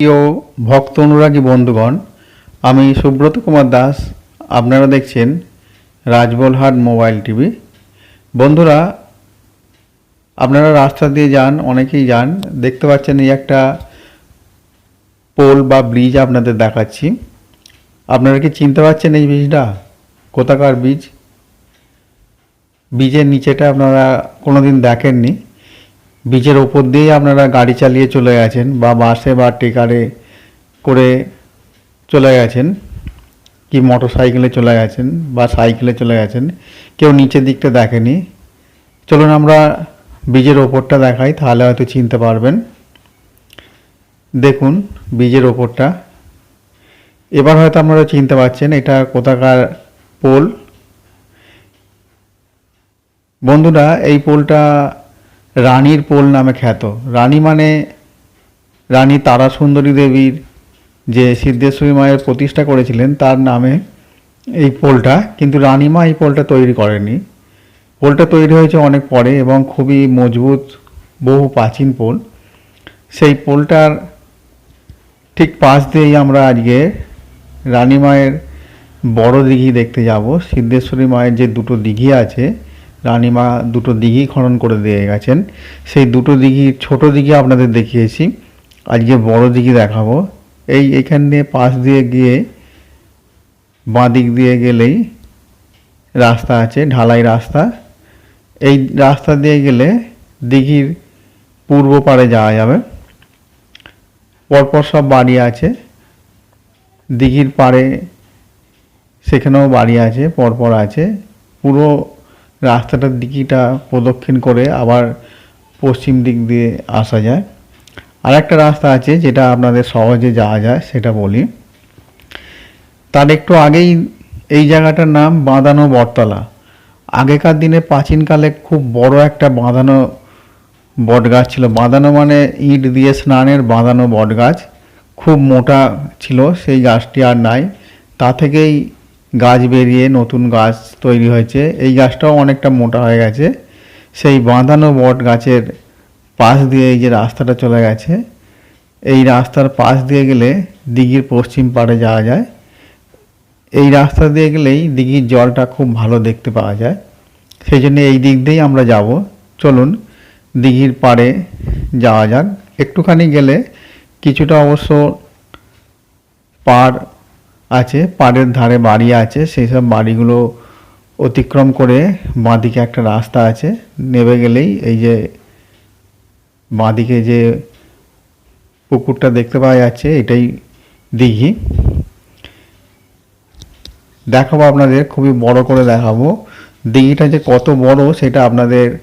প্রিয় ভক্ত অনুরাগী বন্ধুগণ, আমি সুব্রত কুমার দাস। আপনারা দেখছেন রাজবলহাট মোবাইল টিভি। বন্ধুরা, আপনারা রাস্তা দিয়ে যান, অনেকেই যান। দেখতে পাচ্ছেন এই একটা পোল বা ব্রিজ আপনাদের দেখাচ্ছি। আপনারা কি চিনতে পারছেন এই ব্রিজটা? কোথাকার বীজ বীজের নিচেটা আপনারা কোনোদিন দেখেননি। বীজের ওপর দিয়েই আপনারা গাড়ি চালিয়ে চলে গেছেন বা বাসে বা টেকারে করে চলে গেছেন, কি মোটর সাইকেলে চলে গেছেন বা সাইকেলে চলে গেছেন, কেউ নিচের দিকটা দেখেনি। চলুন আমরা বীজের ওপরটা দেখাই, তাহলে হয়তো চিনতে পারবেন। দেখুন বীজের ওপরটা। এবার হয়তো আপনারা চিনতে পারছেন এটা কোথাকার পোল। বন্ধুরা, এই পোলটা রানীর পোল নামে খ্যাত। রানী মানে রানী তারা সুন্দরী দেবীর যে সিদ্ধেশ্বরী মায়ের প্রতিষ্ঠা করেছিলেন, তার নামে এই পোলটা। কিন্তু রানীমা এই পোলটা তৈরি করেনি পোলটা তৈরি হয়েছে অনেক পরে এবং খুবই মজবুত, বহু প্রাচীন পোল। সেই পোলটার ঠিক পাশ দিয়েই আমরা আজকে রানী মায়ের বড় দিঘি দেখতে যাব। সিদ্ধেশ্বরী মায়ের যে দুটো দিঘি আছে রানীমা দুটো দিঘি খনন করে দিয়ে গেছেন। সেই দুটো দিঘি, ছোট দিঘি আপনাদের দেখিয়েছি। আজকে বড় দিঘি দেখাবো। এই এখান দিয়ে পাশ দিয়ে গিয়ে, বাঁ দিক দিয়ে গেলেই রাস্তা আছে, ঢালাই রাস্তা। এই রাস্তা দিয়ে গেলে দিঘির পূর্ব পারে যাওয়া যাবে। পরপর সব বাড়ি আছে। দিঘির পাড়ে সেখানেও বাড়ি আছে, পরপর আছে। পুরো রাস্তাটার দিকটা প্রদক্ষিণ করে আবার পশ্চিম দিক দিয়ে আসা যায়। আর একটা রাস্তা আছে যেটা আপনাদের সহজে যাওয়া যায়, সেটা বলি। তার একটু আগেই এই জায়গাটার নাম বাঁধানো বটতলা। আগেকার দিনে প্রাচীনকালে খুব বড় একটা বাঁধানো বট গাছ ছিল। বাঁধানো মানে ইট দিয়ে স্নানের বাঁধানো বট গাছ খুব মোটা ছিল, সেই গাছটি আর নাই। তা থেকেই গাছ বেরিয়ে নতুন গাছ তৈরি হয়েছে। এই গাছটাও অনেকটা মোটা হয়ে গেছে। সেই বাঁধানো বট গাছের পাশ দিয়ে এই যে রাস্তাটা চলে গেছে, এই রাস্তার পাশ দিয়ে গেলে দিঘির পশ্চিম পাড়ে যাওয়া যায়। এই রাস্তা দিয়ে গেলেই দিঘির জলটা খুব ভালো দেখতে পাওয়া যায়। সেই জন্য এই দিক দিয়েই আমরা যাব। চলুন দিঘির পাড়ে যাওয়া যাক। একটুখানি গেলে কিছুটা অবশ্য পাড় আছে, পাড়ের ধারে বাড়ি আছে, সেই সব বাড়িগুলো অতিক্রম করে বাঁদিকে একটা রাস্তা আছে নেমে গেলেই এই যে বাঁদিকে যে পুকুরটা দেখতে পাওয়া যাচ্ছে, এটাই দিঘি। দেখাবো আপনাদের, খুবই বড় করে দেখাবো। দিঘিটা যে কত বড়, সেটা আপনাদের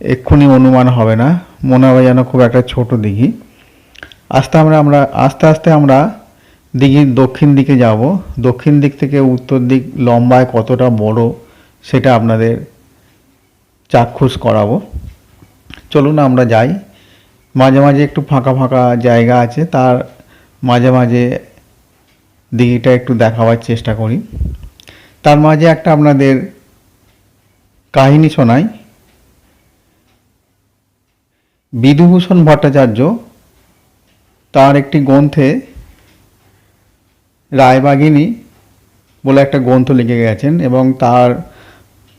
এক্ষুনি অনুমান হবে না। মনে হবে যেন খুব একটা ছোট দিঘি। আস্তে আমরা আমরা, আস্তে আস্তে আমরা দিঘির দক্ষিণ দিকে যাব। দক্ষিণ দিক থেকে উত্তর দিক লম্বায় কতটা বড় সেটা আপনাদের চাক্ষুষ করাবো। চলুন আমরা যাই। মাঝে মাঝে একটু ফাঁকা ফাঁকা জায়গা আছে, তার মাঝে মাঝে দিঘিটা একটু দেখাবার চেষ্টা করি। তার মাঝে একটা আপনাদের কাহিনী শোনাই। বিধুভূষণ ভট্টাচার্য তার একটি গ্রন্থে রায়বাগিনী বলে একটা গ্রন্থ লিখে গেছেন এবং তার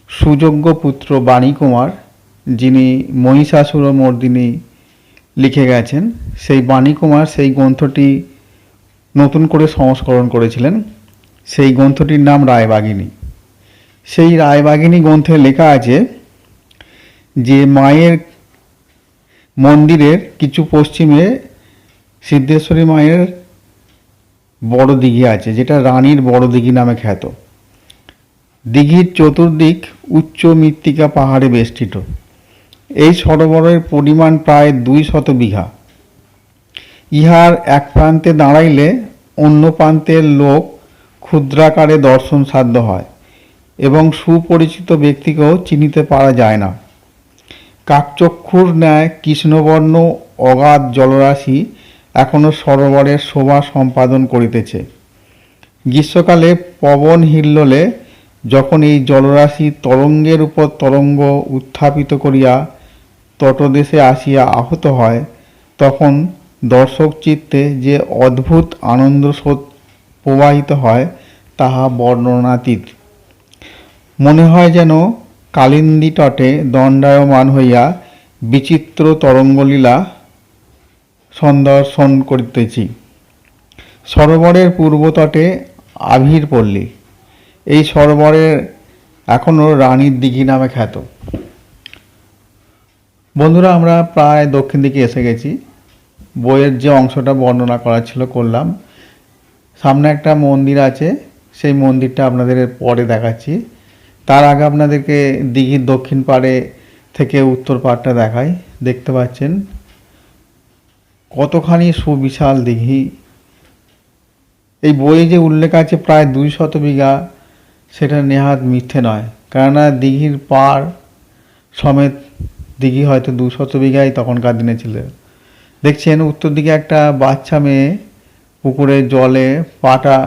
সুযোগ্য পুত্র বাণী কুমার, যিনি মহিষাসুর মর্দিনী লিখে গেছেন, সেই বাণী কুমার সেই গ্রন্থটি নতুন করে সংস্করণ করেছিলেন। সেই গ্রন্থটির নাম রায়বাগিনী। সেই রায়বাগিনী গ্রন্থে লেখা আছে যে, মায়ের মন্দিরের কিছু পশ্চিমে সিদ্ধেশ্বরী মায়ের বড় দিঘি আছে, যেটা রানীর বড় দিঘি নামে খ্যাত। দিঘির চতুর্দিক উচ্চ মৃত্তিকা পাহাড়ে বেষ্টিত। এই সরোবরের পরিমাণ প্রায় দুই শত বিঘা। ইহার এক প্রান্তে দাঁড়াইলে অন্য প্রান্তের লোক ক্ষুদ্রাকারে দর্শন সাধ্য হয় এবং সুপরিচিত ব্যক্তিকেও চিনিতে পারা যায় না। কাকচক্ষুর ন্যায় কৃষ্ণবর্ণ, অগাধ জলরাশি এখনও সরোবরের শোভা সম্পাদন করিতেছে। গ্রীষ্মকালে পবন হিল্লোলে যখন এই জলরাশি তরঙ্গের উপর তরঙ্গ উত্থাপিত করিয়া তটদেশে আসিয়া আহত হয়, তখন দর্শক চিত্তে যে অদ্ভুত আনন্দ স্রোত প্রবাহিত হয়, তাহা বর্ণনাতীত। মনে হয় যেন কালিন্দী তটে দণ্ডায়মান হইয়া বিচিত্র তরঙ্গলীলা সন্দর্শন করিতেছি। সরোবরের পূর্বতটে আভির পল্লী। এই সরোবরের এখনও রানীর দিঘি নামে খ্যাত। বন্ধুরা, আমরা প্রায় দক্ষিণ দিকে এসে গেছি। বইয়ের যে অংশটা বর্ণনা করা ছিল করলাম। সামনে একটা মন্দির আছে, সেই মন্দিরটা আপনাদের পরে দেখাচ্ছি। তার আগে আপনাদেরকে দিঘির দক্ষিণ পাড়ে থেকে উত্তর পাড়টা দেখাই। দেখতে পাচ্ছেন কতখানি সুবিশাল দিঘি এই বইয়ে যে উল্লেখ আছে প্রায় দুই শত বিঘা, সেটা নেহাত মিথ্যে নয়। কেননা দিঘির পাড় সমেত দিঘি হয়তো দু শত বিঘাই তখনকার দিনে ছিল। দেখছেন, উত্তর দিকে একটা বাচ্চা মেয়ে পুকুরে জলে পাটা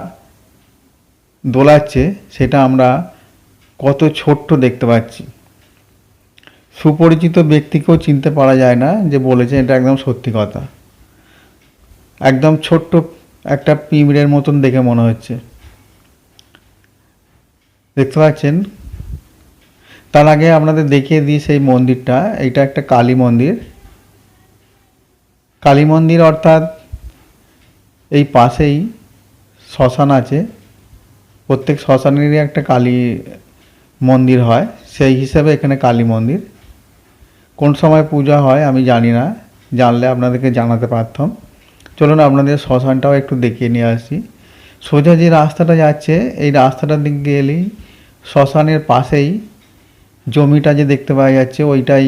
দোলাচ্ছে, সেটা আমরা কত ছোট্ট দেখতে পাচ্ছি। সুপরিচিত ব্যক্তিকেও চিনতে পারা যায় না যে বলেছে এটা একদম সত্যি কথা। একদম ছোট্ট একটা পিঁমড়ের মতন দেখে মনে হচ্ছে। দেখতে পাচ্ছেন? তার আগে আপনাদের দেখিয়ে দিই সেই মন্দিরটা। এটা একটা কালী মন্দির। কালী মন্দির অর্থাৎ এই পাশেই শ্মশান আছে। প্রত্যেক শ্মশানেরই একটা কালী মন্দির হয়। সেই হিসাবে এখানে কালী মন্দির। কোন সময় পূজা হয় আমি জানি না। জানলে আপনাদেরকে জানাতে পারতাম। চলুন আপনাদের শ্মশানটাও একটু দেখিয়ে নিয়ে আসি। সোজা যে রাস্তাটা যাচ্ছে, এই রাস্তাটার দিক এলেই শ্মশানের পাশেই জমিটা যে দেখতে পাওয়া যাচ্ছে, ওইটাই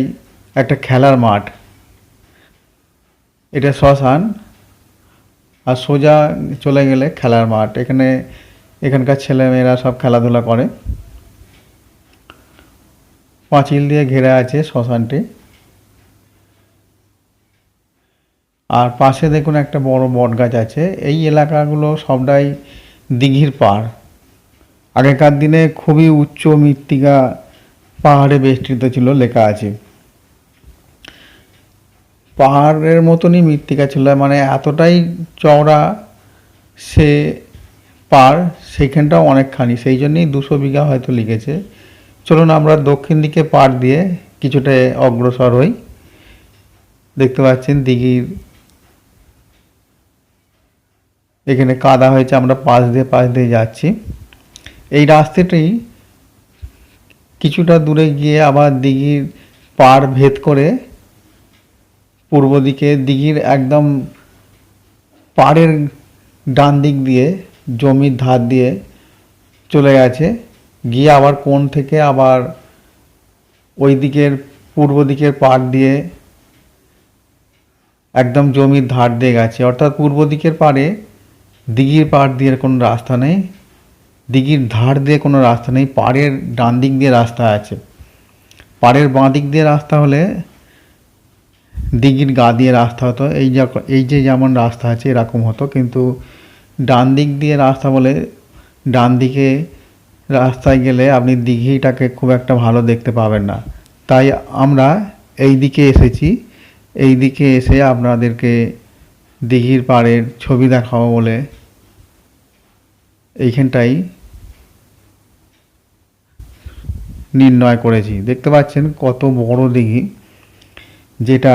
একটা খেলার মাঠ। এটা শ্মশান, আর সোজা চলে গেলে খেলার মাঠ। এখানে এখানকার ছেলেমেয়েরা সব খেলাধুলা করে। পাঁচিল দিয়ে ঘেরা আছে শ্মশানটি। আর পাশে দেখুন একটা বড় বট গাছ আছে। এই এলাকাগুলো সবটাই দিঘির পাড়। আগেকার দিনে খুবই উচ্চ মৃত্তিকা পাহাড়ে বেষ্টিত ছিল লেখা আছে। পাহাড়ের মতনই মৃত্তিকা ছিল মানে এতটাই চওড়া সে পার সেইখানটাও অনেকখানি, সেই জন্যই দুশো বিঘা হয়তো লিখেছে। চলুন আমরা দক্ষিণ দিকে পার দিয়ে কিছুটা অগ্রসর হই। দেখতে পাচ্ছেন দিঘির এখানে কাদা হয়েছে, আমরা পাশ দিয়ে পাশ দিয়ে যাচ্ছি। এই রাস্তাটি কিছুটা দূরে গিয়ে আবার দিঘির পার ভেদ করে পূর্ব দিকে, দিঘির একদম পাড়ের ডান দিক দিয়ে, জমির ধার দিয়ে চলে গেছে। গিয়ে আবার কোন থেকে আবার ওই দিকের, পূর্ব দিকের পাড় দিয়ে একদম জমির ধার দিয়ে গেছে। অর্থাৎ পূর্ব দিকের পাড়ে দিঘির পাড় দিয়ে কোনো রাস্তা নেই, দিঘির ধার দিয়ে কোনো রাস্তা নেই, পাড়ের ডান দিক দিয়ে রাস্তা আছে। পাড়ের বাঁ দিক দিয়ে রাস্তা হলে দিঘির গা দিয়ে রাস্তা হতো। এই যা, এই যে যেমন রাস্তা আছে এরকম হতো, কিন্তু ডান দিক দিয়ে রাস্তা বলে ডান দিকে রাস্তায় গেলে আপনি দিঘিটাকে খুব একটা ভালো দেখতে পাবেন না। তাই আমরা এই দিকে এসেছি। এই দিকে এসে আপনাদেরকে দিঘির পাড়ের ছবি দেখাবো বলে এইখানটাই নির্ণয় করেছি। দেখতে পাচ্ছেন কত বড় দিঘি, যেটা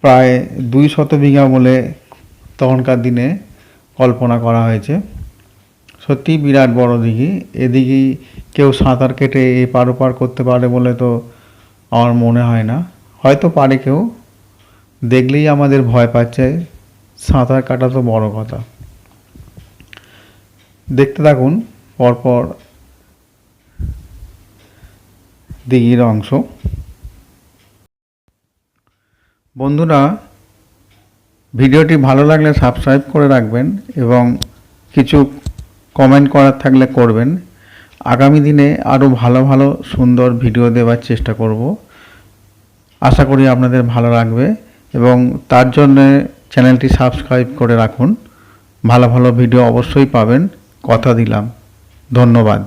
প্রায় দুই শত বিঘা বলে তখনকার দিনে কল্পনা করা হয়েছে। সত্যি বিরাট বড় দিঘি। এদিকে কেউ সাঁতার কেটে এপার ওপার করতে পারে বলে তো আমার মনে হয় না। হয়তো পারে কেউ। দেখলেই আমাদের ভয় পাচ্ছে, সাঁতার কাটা তো বড় কথা। দেখতে থাকুন, পরপর দিঘির অংশ। বন্ধুরা, ভিডিওটি ভালো লাগলে সাবস্ক্রাইব করে রাখবেন এবং কিছু কমেন্ট করার থাকলে করবেন। আগামী দিনে আরও ভালো ভালো সুন্দর ভিডিও দেওয়ার চেষ্টা করব। আশা করি আপনাদের ভালো লাগবে। এবং তার জন্যে চ্যানেলটি সাবস্ক্রাইব করে রাখুন। ভালো ভালো ভিডিও অবশ্যই পাবেন। কথা দিলাম। ধন্যবাদ।